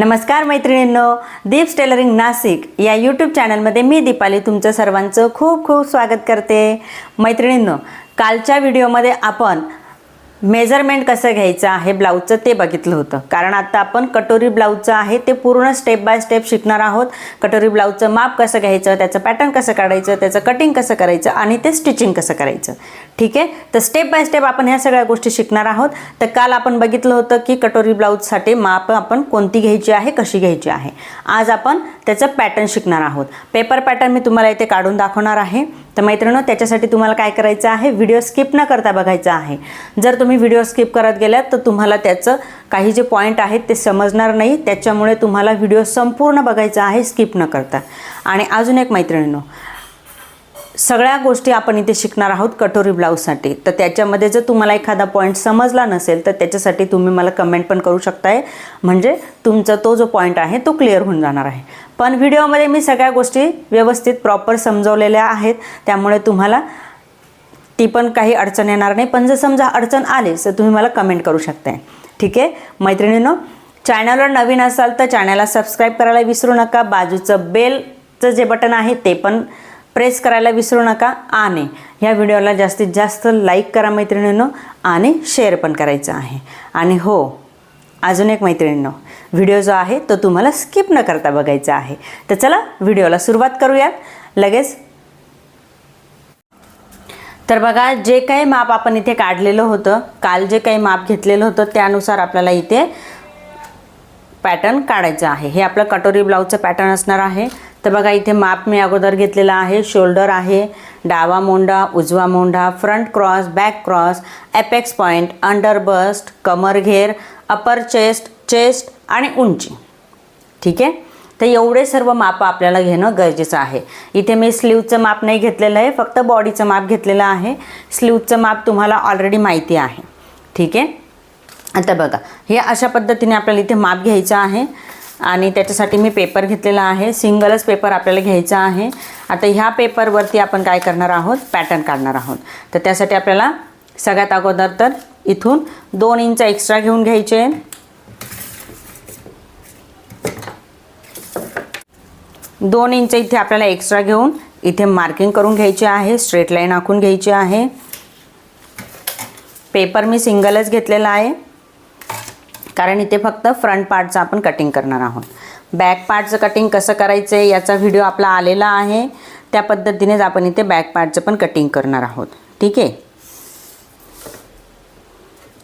नमस्कार मैत्रिणींनो दीप्स टेलरिंग नाशिक या यूट्यूब चॅनलमध्ये मी दीपाली तुमचं सर्वांचं खूप खूप स्वागत करते. मैत्रिणींनो कालच्या व्हिडिओमध्ये आपण मेजरमेंट कसं घ्यायचं आहे ब्लाऊजचं ते बघितलं होतं. कारण आता आपण कटोरी ब्लाऊजचं आहे ते पूर्ण स्टेप बाय स्टेप शिकणार आहोत. कटोरी ब्लाऊजचं माप कसं घ्यायचं त्याचं पॅटर्न कसं काढायचं त्याचं कटिंग कसं करायचं आणि ते स्टिचिंग कसं करायचं. ठीक आहे? तर स्टेप बाय स्टेप आपण ह्या सगळ्या गोष्टी शिकणार आहोत. तर काल आपण बघितलं होतं की कटोरी ब्लाऊजसाठी माप आपण कोणती घ्यायची आहे कशी घ्यायची आहे. आज आपण त्याचं पॅटर्न शिकणार आहोत. पेपर पॅटर्न मी तुम्हाला इथे काढून दाखवणार आहे. तर मैत्रिणी त्याच्यासाठी तुम्हाला काय करायचं आहे? व्हिडिओ स्किप न करता बघायचा आहे. जर तुम्ही तुम्ही व्हिडिओ स्किप करत गेलात तर तुम्हाला त्याचं काही जे पॉईंट आहेत ते समजणार नाही. त्याच्यामुळे तुम्हाला व्हिडिओ संपूर्ण बघायचा आहे स्किप न करता. आणि अजून एक मैत्रिणीनो सगळ्या गोष्टी आपण इथे शिकणार आहोत कटोरी ब्लाऊजसाठी तर त्याच्यामध्ये जर तुम्हाला एखादा पॉईंट समजला नसेल तर त्याच्यासाठी तुम्ही मला कमेंट पण करू शकताय. म्हणजे तुमचा तो जो पॉईंट आहे तो क्लिअर होऊन जाणार आहे. पण व्हिडिओमध्ये मी सगळ्या गोष्टी व्यवस्थित प्रॉपर समजवलेल्या आहेत. त्यामुळे तुम्हाला ती पण काही अडचण येणार नाही. पण जर समजा अडचण आलीच तर तुम्ही मला कमेंट करू शकताय. ठीक आहे? मैत्रिणींनो चॅनलवर नवीन असाल तर चॅनलला सबस्क्राईब करायला विसरू नका. बाजूचं बेलचं जे बटन आहे ते पण प्रेस करायला विसरू नका. आणि ह्या व्हिडिओला जास्तीत जास्त लाईक करा मैत्रिणींनो. आणि शेअर पण करायचं आहे. आणि हो अजून एक मैत्रिणींनो व्हिडिओ जो आहे तो तुम्हाला स्किप न करता बघायचा आहे. तर चला व्हिडिओला सुरुवात करूयात. लगेच तर बघा जे काही माप आपण इथे काढलेलं होतं काल जे काही माप घेतलेलं होतं त्यानुसार आपल्याला इथे पॅटर्न काढायचं आहे. हे आपलं कटोरी ब्लाऊजचं पॅटर्न असणार आहे. तर बघा इथे माप मी अगोदर घेतलेलं आहे. शोल्डर आहे डावा मोंडा उजवा मोंढा front cross back cross apex point under bust कमर घेर अपर चेस्ट चेस्ट आणि उंची. ठीक आहे? तर एवढे सर्व माप आपल्याला घेणं गरजेचं आहे. इथे मी स्लीवचं माप नाही घेतलेलं आहे फक्त बॉडीचं माप घेतलेलं आहे. स्लीवचं माप तुम्हाला ऑलरेडी माहिती आहे. ठीक आहे? आता बघा हे अशा पद्धतीने आपल्याला इथे माप घ्यायचं आहे आणि त्याच्यासाठी मी पेपर घेतलेला आहे. सिंगलच पेपर आपल्याला घ्यायचा आहे. आता ह्या पेपरवरती आपण काय करणार आहोत? पॅटर्न काढणार आहोत. तर त्यासाठी आपल्याला सगळ्यात अगोदर तर इथून दोन इंच एक्स्ट्रा घेऊन घ्यायचे. दोन इंच इथे आपल्याला एक्स्ट्रा घेऊन इथे मार्किंग करून घ्यायची आहे स्ट्रेट लाईन आखून घ्यायची आहे. पेपर मी सिंगलच घेतलेला आहे. कारण इथे फक्त फ्रंट पार्टचं आपण कटिंग करणार आहोत. बॅक पार्टचं कटिंग कसं करायचं आहे याचा व्हिडिओ आपला आलेला आहे. त्या पद्धतीनेच आपण इथे बॅक पार्टचं पण कटिंग करणार आहोत. ठीक आहे?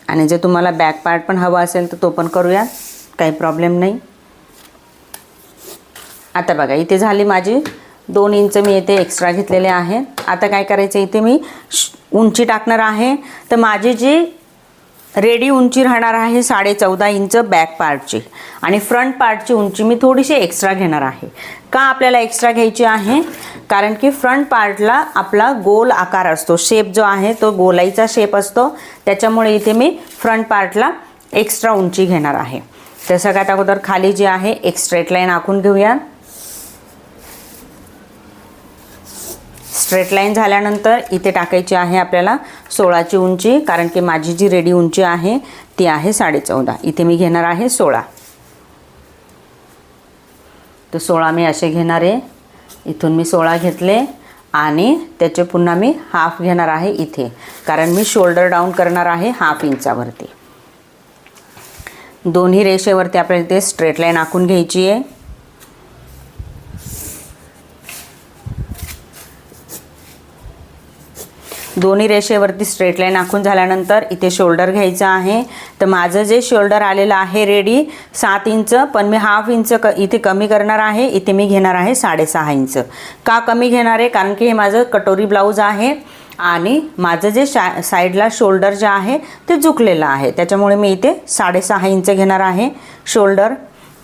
आणि जर तुम्हाला बॅक पार्ट पण हवा असेल तर तो पण करूया काही प्रॉब्लेम नाही. आता बघा इथे झाली माझी दोन इंच मी इथे एक्स्ट्रा घेतलेले आहे. आता काय करायचं इथे मी श- उंची टाकणार आहे. तर माझी जी रेडी उंची राहणार आहे साडे चौदा इंच बॅक पार्टची आणि फ्रंट पार्टची उंची मी थोडीशी एक्स्ट्रा घेणार आहे. का आपल्याला एक्स्ट्रा घ्यायची आहे? कारण की फ्रंट पार्टला आपला गोल आकार असतो. शेप जो आहे तो गोलाईचा शेप असतो. त्याच्यामुळे इथे मी फ्रंट पार्टला एक्स्ट्रा उंची घेणार आहे. तर सगळ्यात अगोदर खाली जी आहे एक स्ट्रेट लाईन आखून घेऊया. स्ट्रेट लाईन झाल्यानंतर इथे टाकायची आहे आपल्याला सोळाची उंची कारण की माझी जी रेडी उंची आहे ती आहे साडेचौदा. इथे मी घेणार आहे सोळा. तर सोळा मी असे घेणार आहे. इथून मी सोळा घेतले आणि त्याचे पुन्हा मी हाफ घेणार आहे इथे. कारण मी शोल्डर डाऊन करणार आहे हाफ इंचावरती. दोन्ही रेषेवरती आपल्याला इथे स्ट्रेट लाईन आखून घ्यायची आहे. दोन्ही रेषेवरती स्ट्रेट लाईन आखून झाल्यानंतर इथे शोल्डर घ्यायचं आहे. तर माझं जे शोल्डर आलेलं आहे रेडी सात इंच पण मी हाफ इंच क इथे कमी करणार आहे. इथे मी घेणार आहे साडेसहा इंच का कमी घेणार आहे? कारण की हे माझं कटोरी ब्लाऊज आहे आणि माझं जे शा साईडला शोल्डर जे आहे ते झुकलेलं आहे. त्याच्यामुळे मी इथे साडेसहा इंच घेणार आहे शोल्डर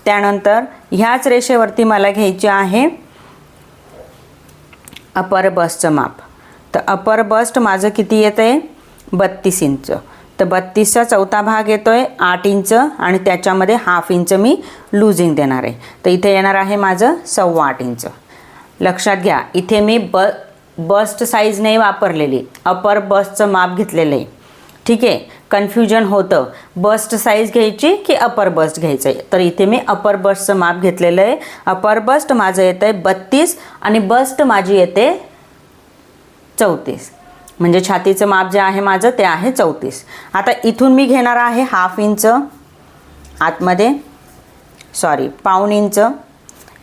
त्यानंतर ह्याच रेषेवरती मला घ्यायचे आहे अपर बसचं माप. तर अपर बस्ट माझं किती येतं आहे बत्तीस इंच. तर बत्तीसचा चौथा भाग येतो आहे आठ इंच आणि त्याच्यामध्ये हाफ इंच मी लूजिंग देणार आहे. तर इथे येणार आहे माझं सव्वा आठ इंच. लक्षात घ्या इथे मी ब बस्ट साईज नाही वापरलेली. अपर बसचं माप घेतलेलं आहे. ठीक आहे? कन्फ्युजन होतं. बस्ट साईज घ्यायची की अपर बस्ट घ्यायचं आहे? तर इथे मी अपर बस्टचं माप घेतलेलं आहे. अपर बस्ट माझं येतं आहे बत्तीस आणि बस्ट माझी येते चौतीस. म्हणजे छातीचं माप जे आहे माझं ते आहे चौतीस. आता इथून मी घेणार आहे हाफ इंच आतमध्ये. सॉरी पाऊण इंच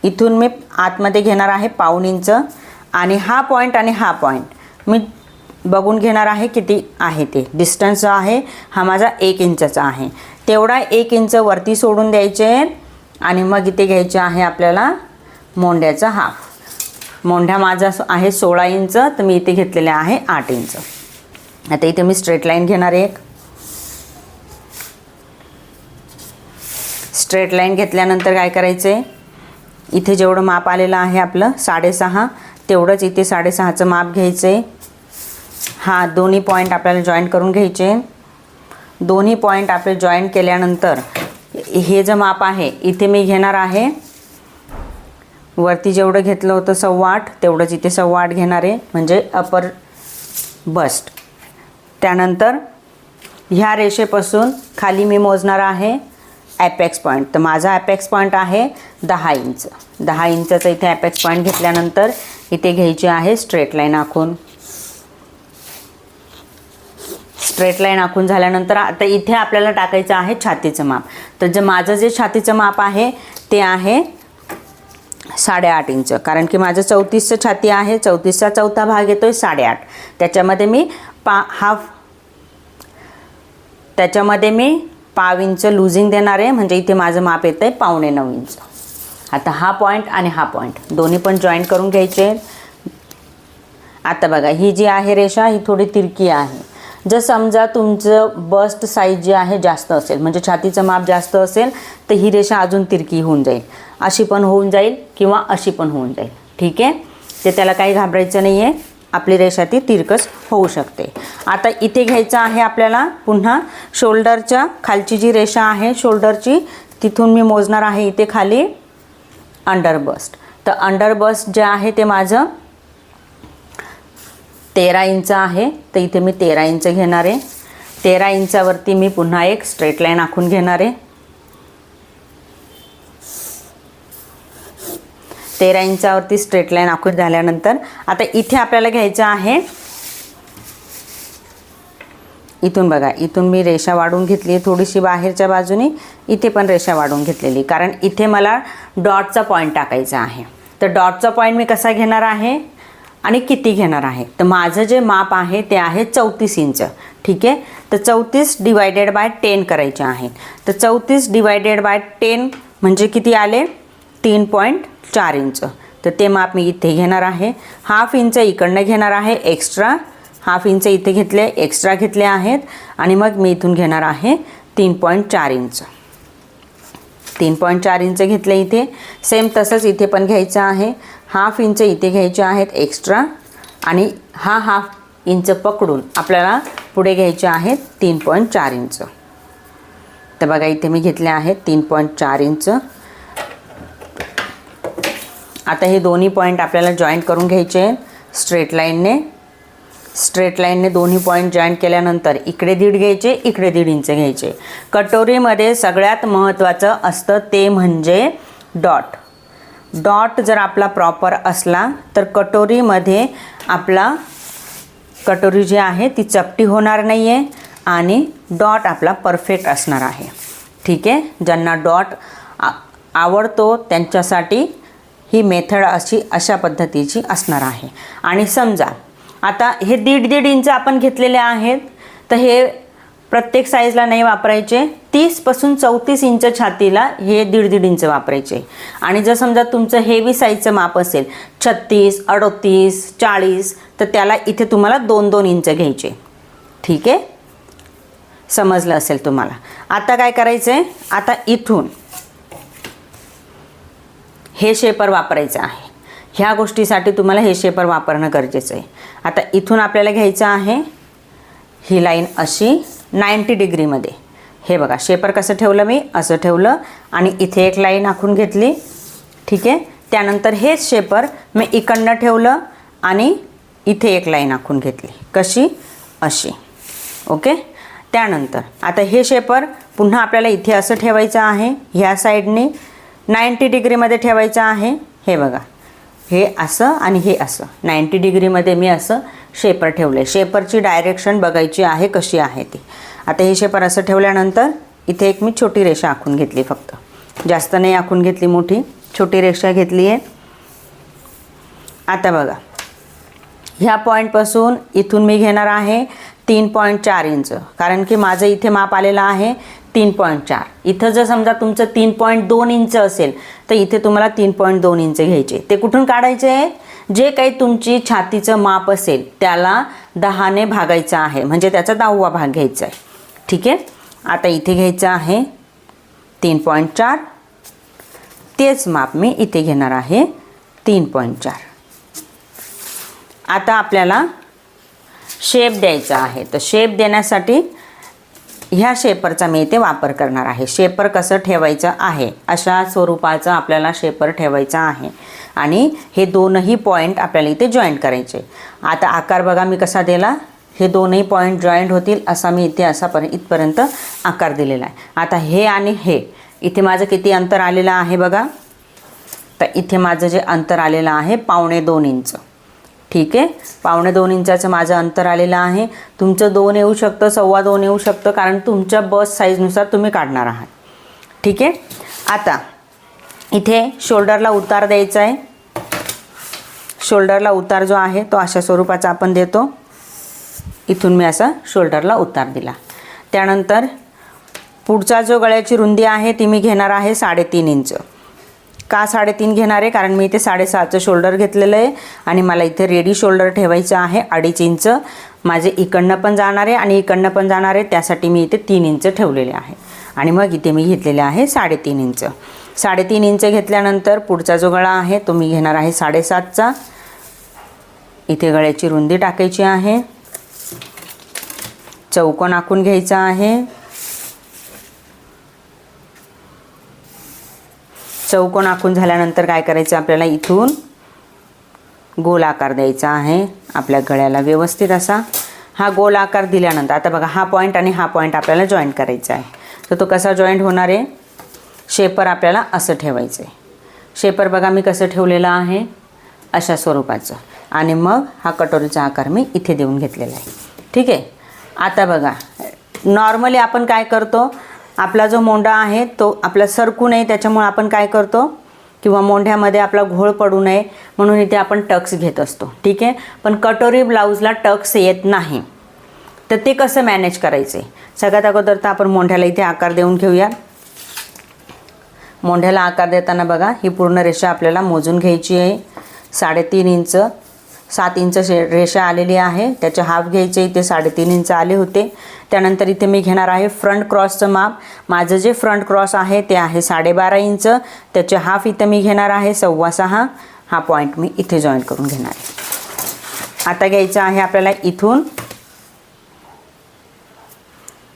इथून मी आतमध्ये घेणार आहे पाऊण इंच आणि हा पॉईंट आणि हा पॉईंट मी बघून घेणार आहे किती आहे ते. डिस्टन्स जो आहे हा माझा एक इंचाचा आहे. तेवढा एक इंच वरती सोडून द्यायचे. आणि मग इथे घ्यायचे आहे आपल्याला मोंड्याचा हाफ मोंढ्या माझा आहे सोळा इंच तर मी इथे घेतलेले आहे आठ इंच. आता इथे मी स्ट्रेट लाईन घेणार आहे एक. स्ट्रेट लाईन घेतल्यानंतर काय करायचं आहे इथे जेवढं माप आलेलं आहे आपलं साडेसहा तेवढंच इथे साडेसहाचं माप घ्यायचं आहे हा दोन्ही पॉईंट आपल्याला जॉईन करून घ्यायचे. दोन्ही पॉईंट आपले जॉईन केल्यानंतर हे जे माप आहे इथे मी घेणार आहे वरती जेवढं घेतलं होतं सव्वा आठ तेवढंच इथे सव्वा आठ घेणार आहे म्हणजे अपर बस्ट त्यानंतर ह्या रेषेपासून खाली मी मोजणार आहे ॲपॅक्स पॉईंट तर माझा ॲपॅक्स पॉईंट आहे दहा इंच. दहा इंचाचा इथे ॲपॅक्स पॉईंट घेतल्यानंतर इथे घ्यायची आहे स्ट्रेट लाईन आखून. स्ट्रेट लाईन आखून झाल्यानंतर आता इथे आपल्याला टाकायचं आहे छातीचं माप. तर जे माझं जे छातीचं माप आहे ते आहे साडेआठ इंच. कारण की माझं चौतीसचं छाती आहे चौतीसचा चौथा भाग येतो आहे साडेआठ. त्याच्यामध्ये मी पा हाफ त्याच्यामध्ये मी पाव इंच लुझिंग देणार आहे म्हणजे इथे माझं माप येतं आहे पावणे नऊ इंच. आता हा पॉईंट आणि हा पॉईंट दोन्ही पण जॉईन करून घ्यायचे. आता बघा ही जी आहे रेषा ही थोडी तिरकी आहे. जर समजा तुमचं बस्ट साईज जे आहे जास्त असेल म्हणजे छातीचं माप जास्त असेल तर ही रेषा अजून तिरकी होऊन जाईल. अशी पण होऊन जाईल किंवा अशी पण होऊन जाईल. ठीक आहे? ते त्याला काही घाबरायचं नाही आहे आपली रेषा ती तिरकस होऊ शकते. आता इथे घ्यायचं आहे आपल्याला पुन्हा शोल्डरच्या खालची जी रेषा आहे शोल्डरची तिथून मी मोजणार आहे इथे खाली अंडर बस्ट तर अंडर बस्ट जे आहे ते माझं तेरा इंच आहे. तर इथे मी तेरा इंच घेणार आहे. तेरा इंचावरती मी पुन्हा एक स्ट्रेट लाईन आखून घेणार आहे. तेरा इंचावरती स्ट्रेट लाईन आखून झाल्यानंतर आता इथे आपल्याला घ्यायचं आहे. इथून बघा इथून मी रेषा वाढून घेतली आहे थोडीशी बाहेरच्या बाजूने. इथे पण रेषा वाढून घेतलेली कारण इथे मला डॉटचा पॉईंट टाकायचा आहे. तर डॉटचा पॉईंट मी कसा घेणार आहे? आणि किती घेणार आहे? तर माझं जे माप आहे ते आहे चौतीस इंच. ठीक आहे? तर चौतीस डिवायडेड बाय टेन करायचे आहे. तर चौतीस डिवायडेड बाय टेन म्हणजे किती आले? तीन पॉईंट चार इंच. तर ते माप मी इथे घेणार आहे. हाफ इंच इकडनं घेणार आहे एक्स्ट्रा हाफ इंच इथे घेतले एक्स्ट्रा घेतले आहेत. आणि मग मी इथून घेणार आहे तीन पॉईंट चार इंच. तीन पॉईंट चार इंच घेतले इथे. सेम तसंच इथे पण घ्यायचं आहे. हाफ इंच इथे घ्यायचे आहेत एक्स्ट्रा आणि हा हाफ इंच पकडून आपल्याला पुढे घ्यायचे आहेत तीन पॉईंट चार इंच. तर बघा इथे मी घेतले आहेत तीन पॉईंट चार इंच. आता हे दोन्ही पॉईंट आपल्याला जॉईंट करून घ्यायचे आहेत स्ट्रेट लाईनने. स्ट्रेट लाईनने दोन्ही पॉईंट जॉईन केल्यानंतर इकडे दीड घ्यायचे इकडे दीड इंच घ्यायचे. कटोरीमध्ये सगळ्यात महत्त्वाचं असतं ते म्हणजे डॉट. डॉट जर आपला प्रॉपर असला तर कटोरीमध्ये आपला कटोरी जी आहे ती चपटी होणार नाही आहे आणि डॉट आपला परफेक्ट असणार आहे. ठीक आहे? ज्यांना डॉट आवडतो त्यांच्यासाठी ही मेथड अशी अशा पद्धतीची असणार आहे. आणि समजा आता हे दीड दीड इंच आपण घेतलेले आहेत तर हे प्रत्येक साईजला नाही वापरायचे. तीसपासून चौतीस इंच छातीला हे दीड दीड इंच वापरायचे. आणि जर समजा तुमचं हेवी साईजचं माप असेल छत्तीस अडतीस चाळीस तर त्याला इथे तुम्हाला दोन दोन इंच घ्यायचे. ठीक आहे? समजलं असेल तुम्हाला. आता काय करायचं आहे आता इथून हे शेपर वापरायचं आहे. ह्या गोष्टीसाठी तुम्हाला हे शेपर वापरणं गरजेचं आहे. आता इथून आपल्याला घ्यायचं आहे ही लाईन अशी. नाईंटी डिग्रीमध्ये. हे बघा शेपर कसं ठेवलं मी? असं ठेवलं आणि इथे एक लाईन आखून घेतली. ठीक आहे? त्यानंतर हेच शेपर मी इकडनं ठेवलं आणि इथे एक लाईन आखून घेतली. कशी? अशी. ओके? त्यानंतर आता हे शेपर पुन्हा आपल्याला इथे असं ठेवायचं आहे ह्या साईडने नाईंटी डिग्रीमध्ये ठेवायचं आहे. हे बघा. हे असं आणि हे असं. नाईंटी डिग्रीमध्ये मी असं शेपर ठेवलं आहे शेपरची डायरेक्शन बघायची आहे कशी आहे ती. आता हे शेपर असं ठेवल्यानंतर इथे एक मी छोटी रेषा आखून घेतली फक्त. जास्त नाही आखून घेतली मोठी छोटी रेषा घेतली आहे. आता बघा. ह्या पॉईंटपासून इथून मी घेणार आहे तीन पॉईंट चार इंच. कारण की माझं इथे माप आलेलं आहे. तीन पॉईंट चार. इथं जर समजा तुमचं तीन पॉईंट दोन इंच असेल तर इथे तुम्हाला तीन पॉईंट दोन इंच घ्यायचे. ते कुठून काढायचे? आहे जे काही तुमची छातीचं माप असेल त्याला दहाने भागायचं आहे. म्हणजे त्याचा दहावा भाग घ्यायचा आहे. ठीक आहे? आता इथे घ्यायचं आहे तीन पॉईंट चार. तेच माप मी इथे घेणार आहे तीन पॉईंट चार. आता आपल्याला शेप द्यायचा आहे. तर शेप देण्यासाठी ह्या शेपरचा मी इथे वापर करणार आहे. शेपर कसं ठेवायचं आहे? अशा स्वरूपाचं आपल्याला शेपर ठेवायचं आहे. आणि हे दोनही पॉईंट आपल्याला इथे जॉईंट करायचे. आता आकार बघा मी कसा दिला. हे दोनही पॉईंट जॉईंट होतील असा मी इथे असा पर इथपर्यंत आकार दिलेला आहे. आता हे आणि हे. इथे माझं किती अंतर आलेलं आहे बघा. तर इथे माझं जे अंतर आलेलं आहे पावणे दोन इंच. ठीक आहे. पावणे दोन इंचाचं माझं अंतर आलेलं आहे. तुमचं दोन येऊ शकतं सव्वा दोन येऊ शकतं कारण तुमच्या बस साईजनुसार तुम्ही काढणार आहात. ठीक आहे? आता इथे शोल्डरला उतार द्यायचा आहे. शोल्डरला उतार जो आहे तो अशा स्वरूपाचा आपण देतो. इथून मी असा शोल्डरला उतार दिला. त्यानंतर पुढचा जो गळ्याची रुंदी आहे ती मी घेणार आहे साडेतीन इंच. का साडेतीन घेणार आहे? कारण मी इथे साडेसहाचं शोल्डर घेतलेलं आहे आणि मला इथे रेडी शोल्डर ठेवायचं आहे अडीच इंच. माझे इकडनं पण जाणार आहे आणि इकडनं पण जाणार आहे. त्यासाठी मी इथे तीन इंच ठेवलेले आहे. आणि मग इथे मी घेतलेले आहे साडेतीन इंच. साडेतीन इंच घेतल्यानंतर पुढचा जो गळा आहे तो मी घेणार आहे साडेसातचा. इथे गळ्याची रुंदी टाकायची आहे. चौकोन आखून घ्यायचा आहे. चौकोन आखून झाल्यानंतर काय करायचं? आपल्याला इथून गोल आकार द्यायचा आहे. आपल्या गळ्याला व्यवस्थित असा हा गोल आकार दिल्यानंतर आता बघा हा पॉईंट आणि हा पॉईंट आपल्याला जॉईंट करायचा आहे. तर तो कसा जॉईंट होणार आहे? शेपर आपल्याला असं ठेवायचं आहे शेपर बघा मी कसं ठेवलेलं आहे? अशा स्वरूपाचं. आणि मग हा कटोरीचा आकार मी इथे देऊन घेतलेला आहे. ठीक आहे? आता बघा नॉर्मली आपण काय करतो? आपला जो मोंढा आहे तो आपला सरकू नये. त्याच्यामुळे आपण काय करतो? किंवा मोंढ्यामध्ये आपला घोळ पडू नये म्हणून इथे आपण टक्स घेत असतो. ठीक आहे? पण कटोरी ब्लाऊजला टक्स येत नाही. तर ते कसं मॅनेज करायचे? सगळ्यात अगोदर तर आपण मोंढ्याला इथे आकार देऊन घेऊया. मोंढ्याला आकार देताना बघा ही पूर्ण रेषा आपल्याला मोजून घ्यायची आहे. साडेतीन इंच सात इंच शे रेषा आलेली आहे. त्याचे हाफ घ्यायचे इथे साडेतीन इंच आले होते. त्यानंतर इथे मी घेणार आहे फ्रंट क्रॉसचं माप. माझं जे फ्रंट क्रॉस आहे ते आहे साडेबारा इंच. त्याचे हाफ इथं मी घेणार आहे सव्वा सहा. हा पॉईंट मी इथे जॉईन करून घेणार आहे. आता घ्यायचं आहे आपल्याला इथून.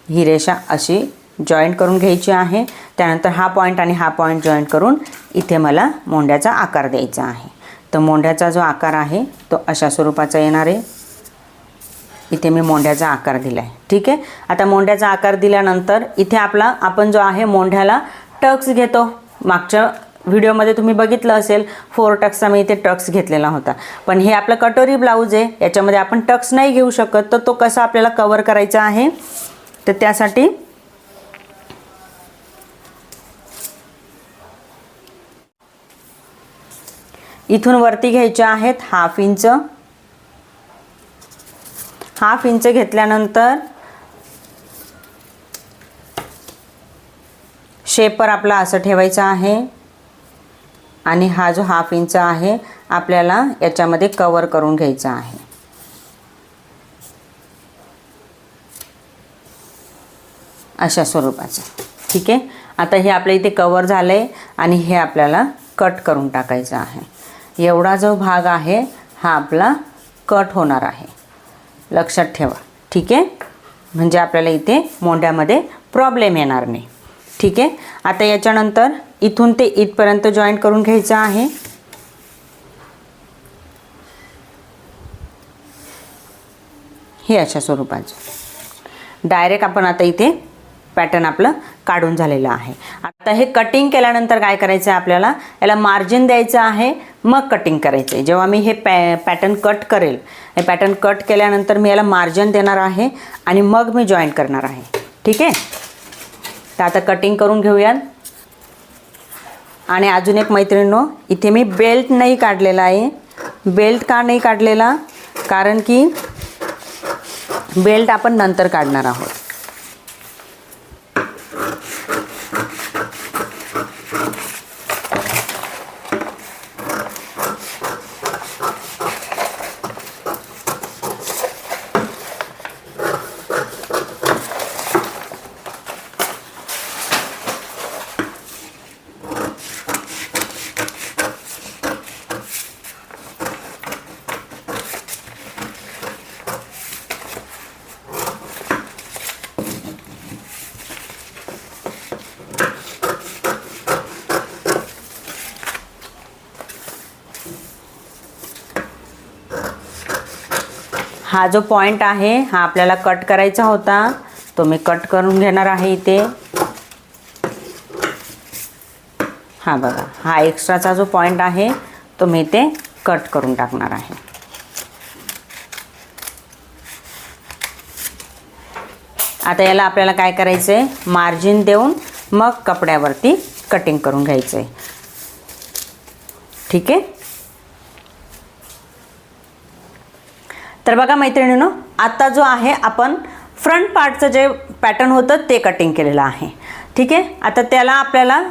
ही रेषा अशी जॉईंट करून घ्यायची आहे. त्यानंतर हा पॉईंट आणि हा पॉईंट जॉईंट करून इथे मला मोंड्याचा आकार द्यायचा आहे. तर मोंढ्याचा जो आकार आहे तो अशा स्वरूपाचा येणार आहे. इथे मी मोंढ्याचा आकार दिला आहे ठीक आहे? आता मोंढ्याचा आकार दिल्यानंतर इथे आपला आपण जो आहे मोंढ्याला टक्स घेतो. मागच्या व्हिडिओमध्ये तुम्ही बघितलं असेल फोर टक्सचा मी इथे टक्स घेतलेला होता. पण हे आपलं कटोरी ब्लाऊज आहे याच्यामध्ये आपण टक्स नाही घेऊ शकत तर तो कसा आपल्याला कवर करायचा आहे तर त्यासाठी इथून वरती घ्यायचे आहेत हाफ इंच. हाफ इंच घेतल्यानंतर शेपर आपला असं ठेवायचा आहे. आणि हा जो हाफ इंच आहे आपल्याला याच्यामध्ये कवर करून घ्यायचा आहे. अशा स्वरूपाचं. ठीक आहे? आता हे आपल्या इथे कवर झालं आहे आणि हे आपल्याला कट करून टाकायचं आहे. एवढा जो भाग आहे हा आपला कट होणार आहे. लक्षात ठेवा. ठीक आहे? म्हणजे आपल्याला इथे मोंढ्यामध्ये प्रॉब्लेम येणार नाही. ठीक आहे? आता याच्यानंतर इथून ते इथपर्यंत जॉईंट करून घ्यायचं आहे. हे अशा स्वरूपाचं. डायरेक्ट आपण आता इथे पॅटर्न आपलं काढून झालेलं आहे. आता हे कटिंग केल्यानंतर काय करायचं आहे आपल्याला? याला मार्जिन द्यायचं आहे. मग कटिंग करायचं आहे जेव्हा मी हे पॅ पॅटर्न कट करेल हे पॅटर्न कट केल्यानंतर मी याला मार्जिन देणार आहे आणि मग मी जॉईंट करणार आहे. ठीक आहे? तर आता कटिंग करून घेऊयात. आणि अजून एक मैत्रिणीनो इथे मी बेल्ट नाही काढलेला आहे. बेल्ट का नाही काढलेला? कारण की बेल्ट आपण नंतर काढणार आहोत. हा जो पॉईंट आहे हा आपल्याला कट करायचा होता. तो मी कट करून घेणार आहे इथे. हा बघा हा एक्स्ट्राचा जो पॉईंट आहे तो मी इथे कट करून टाकणार आहे. आता याला आपल्याला काय करायचं आहे मार्जिन देऊन मग कपड्यावरती कटिंग करून घ्यायचं आहे ठीक आहे? तर बघा मैत्रिणीनो आत्ता जो आहे आपण फ्रंट पार्टचं जे पॅटर्न होतं ते कटिंग केलेलं आहे. ठीक आहे? आता त्याला आपल्याला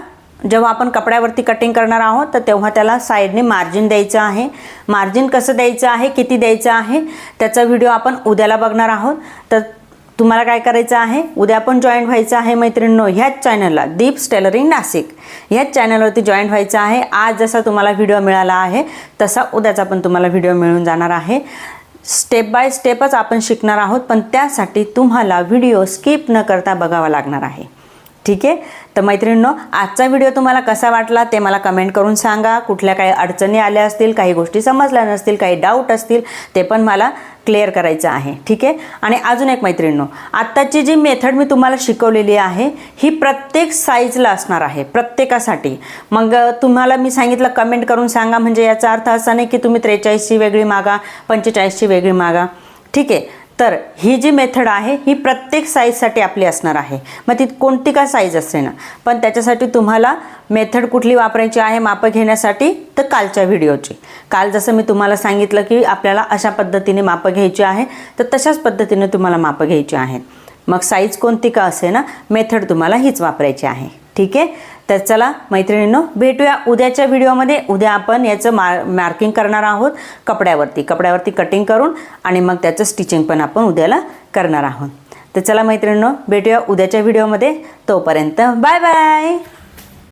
जेव्हा आपण कपड्यावरती कटिंग करणार आहोत तर तेव्हा त्याला साईडने मार्जिन द्यायचं आहे. मार्जिन कसं द्यायचं आहे किती द्यायचं आहे त्याचा व्हिडिओ आपण उद्याला बघणार आहोत. तर तुम्हाला काय करायचं आहे? उद्या पण जॉईंट व्हायचं आहे मैत्रिणींनो ह्याच चॅनलला दीप टेलरिंग नाशिक ह्याच चॅनलवरती जॉईंट व्हायचं आहे. आज जसा तुम्हाला व्हिडिओ मिळाला आहे तसा उद्याचा पण तुम्हाला व्हिडिओ मिळून जाणार आहे. स्टेप बाय स्टेपच आपण शिकणार आहोत पण त्यासाठी तुम्हाला व्हिडिओ स्किप न करता बघावा लागणार आहे. ठीक आहे? तर मैत्रिणींनो आजचा व्हिडिओ तुम्हाला कसा वाटला ते मला कमेंट करून सांगा. कुठल्या काही अडचणी आल्या असतील काही गोष्टी समजल्या नसतील काही डाऊट असतील ते पण मला क्लिअर करायचं आहे. ठीक आहे? आणि अजून एक मैत्रिणींनो आत्ताची जी मेथड मी तुम्हाला शिकवलेली आहे ही प्रत्येक साईजला असणार आहे प्रत्येकासाठी. मग तुम्हाला मी सांगितलं कमेंट करून सांगा. म्हणजे याचा अर्थ असा नाही की तुम्ही त्रेचाळीसची वेगळी मागा पंचेचाळीसची वेगळी मागा. ठीक आहे? तर ही जी मेथड आहे ही प्रत्येक साईजसाठी आपली असणार आहे. मग ती कोणती का साईज असते ना? पण त्याच्यासाठी तुम्हाला मेथड कुठली वापरायची आहे मापं घेण्यासाठी तर कालच्या व्हिडिओची. काल जसं मी तुम्हाला सांगितलं की आपल्याला अशा पद्धतीने मापं घ्यायची आहे तर तशाच पद्धतीने तुम्हाला मापं घ्यायची आहेत. मग साईज कोणती का असे ना मेथड तुम्हाला हीच वापरायची आहे. ठीक आहे? तर चला मैत्रिणींनो भेटूया उद्याच्या व्हिडिओमध्ये. उद्या आपण याचं मार मार्किंग करणार आहोत कपड्यावरती. कपड्यावरती कटिंग करून आणि मग त्याचं स्टिचिंग पण आपण उद्याला करणार आहोत. तर चला मैत्रिणींनो भेटूया उद्याच्या व्हिडिओमध्ये. तोपर्यंत बाय बाय